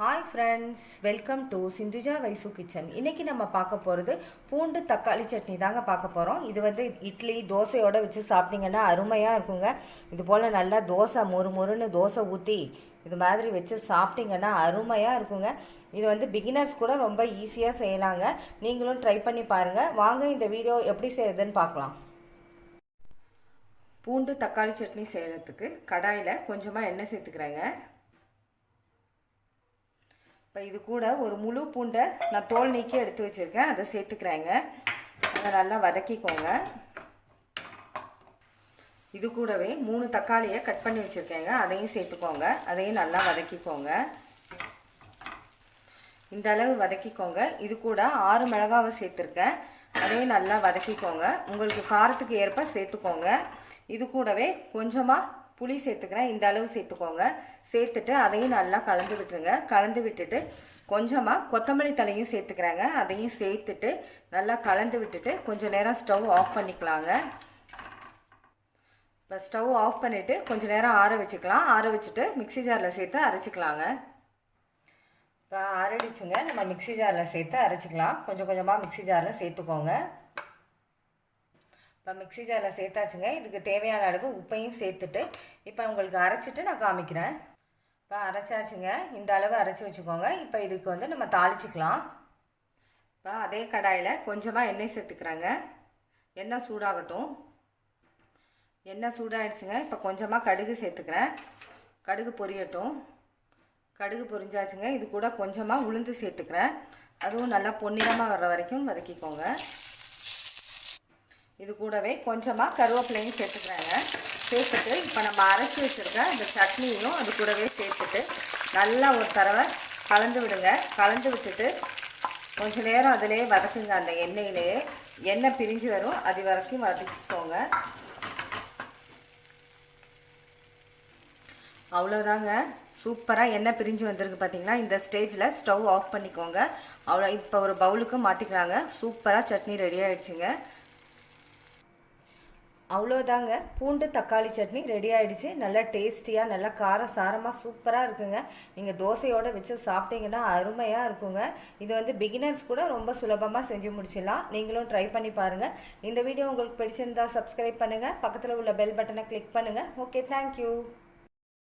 Hi friends welcome to Sindhuja Vaishu kitchen இன்றைக்கி நம்ம பார்க்க போகிறது பூண்டு தக்காளி சட்னி தாங்க பார்க்க போகிறோம் இது வந்து இட்லி தோசையோடு வச்சு சாப்பிட்டிங்கன்னா அருமையாக இருக்குங்க. இது போல் நல்லா தோசை மொறு மொறுன்னு தோசை ஊற்றி இது மாதிரி வச்சு சாப்பிட்டிங்கன்னா அருமையாக இருக்குங்க. இது வந்து பிகினர்ஸ் கூட ரொம்ப ஈஸியாக செய்யலாங்க. நீங்களும் ட்ரை பண்ணி பாருங்கள் வாங்க இந்த வீடியோ எப்படி செய்யறதுன்னு பார்க்கலாம். பூண்டு தக்காளி சட்னி செய்கிறதுக்கு கடாயில் கொஞ்சமாக எண்ணெய் சேர்த்துக்கிறேங்க. இப்போ இது கூட ஒரு முழு பூண்டை நான் தோல் நீக்கி எடுத்து வச்சுருக்கேன். அதை சேர்த்துக்கிறேங்க. அதை நல்லா வதக்கிக்கோங்க. இது கூடவே மூணு தக்காளியை கட் பண்ணி வச்சுருக்கேங்க. அதையும் சேர்த்துக்கோங்க. அதையும் நல்லா வதக்கிக்கோங்க. இந்த அளவு வதக்கிக்கோங்க. இது கூட ஆறு மிளகாவை சேர்த்துருக்கேன். அதையும் நல்லா வதக்கிக்கோங்க. உங்களுக்கு காரத்துக்கு ஏற்ப சேர்த்துக்கோங்க. இது கூடவே கொஞ்சமாக புளி சேர்த்துக்கிறேன். இந்த அளவு சேர்த்துக்கோங்க. சேர்த்துட்டு அதையும் நல்லா கலந்து விட்டுருங்க. கலந்து விட்டுட்டு கொஞ்சமாக கொத்தமல்லி தலையும் சேர்த்துக்கிறாங்க. அதையும் சேர்த்துட்டு நல்லா கலந்து விட்டுட்டு கொஞ்சம் நேரம் ஸ்டவ் ஆஃப் பண்ணிக்கலாங்க. இப்போ ஸ்டவ் ஆஃப் பண்ணிவிட்டு கொஞ்சம் நேரம் ஆற வச்சுக்கலாம். ஆற வச்சுட்டு மிக்சி ஜாரில் சேர்த்து அரைச்சிக்கலாங்க. இப்போ அரைடிச்சுங்க நம்ம மிக்சி ஜாரில் சேர்த்து அரைச்சிக்கலாம். கொஞ்சம் கொஞ்சமாக மிக்சி ஜாரில் சேர்த்துக்கோங்க. இப்போ மிக்சி ஜாரில் சேர்த்தாச்சுங்க. இதுக்கு தேவையான அளவு உப்பையும் சேர்த்துட்டு இப்போ உங்களுக்கு அரைச்சிட்டு நான் காமிக்கிறேன். இப்போ அரைச்சாச்சுங்க. இந்த அளவு அரைச்சி வச்சுக்கோங்க. இப்போ இதுக்கு வந்து நம்ம தாளிச்சிக்கலாம். இப்போ அதே கடாயில் கொஞ்சமாக எண்ணெய் சேர்த்துக்கிறேங்க. எண்ணெய் சூடாகட்டும். எண்ணெய் சூடாகிடுச்சுங்க இப்போ கொஞ்சமாக கடுகு சேர்த்துக்கிறேன். கடுகு பொரியட்டும். கடுகு பொரிஞ்சாச்சுங்க. இது கூட கொஞ்சமாக உளுந்து சேர்த்துக்கிறேன். அதுவும் நல்லா பொன்னிறமாக வர்ற வரைக்கும் வதக்கிக்கோங்க. இது கூடவே கொஞ்சமாக கருவேப்பிலையும் சேர்த்துக்கிறாங்க சேர்த்துட்டு இப்போ நம்ம அரைச்சி வச்சுருக்க இந்த சட்னியும் அது கூடவே சேர்த்துட்டு நல்லா ஒரு தடவை கலந்து விடுங்க. கலந்து விட்டுட்டு கொஞ்ச நேரம் அதிலே வதக்குங்க. அந்த எண்ணெயிலேயே எண்ணெய் பிரிஞ்சு வரும். அது வரைக்கும் வதக்கிக்கோங்க. அவ்வளோதாங்க சூப்பராக எண்ணெய் பிரிஞ்சு வந்திருக்கு பார்த்தீங்களா இந்த ஸ்டேஜில் ஸ்டவ் ஆஃப் பண்ணிக்கோங்க. அவ்வளோ இப்போ ஒரு பவுலுக்கு மாற்றிக்கலாங்க சூப்பராக சட்னி ரெடி ஆகிடுச்சுங்க அவ்வளோதாங்க பூண்டு தக்காளி சட்னி ரெடி ஆகிடுச்சு நல்லா டேஸ்டியாக நல்லா கார சாரமாக சூப்பராக இருக்குங்க. நீங்கள் தோசையோடு வச்சு சாப்பிட்டீங்கன்னா அருமையாக இருக்குங்க. இது வந்து பிகினர்ஸ் கூட ரொம்ப சுலபமாக செஞ்சு முடிச்சிடலாம். நீங்களும் ட்ரை பண்ணி பாருங்கள் இந்த வீடியோ உங்களுக்கு பிடிச்சிருந்தா சப்ஸ்கிரைப் பண்ணுங்கள் பக்கத்தில் உள்ள பெல் பட்டனை கிளிக் பண்ணுங்கள் ஓகே தேங்க்யூ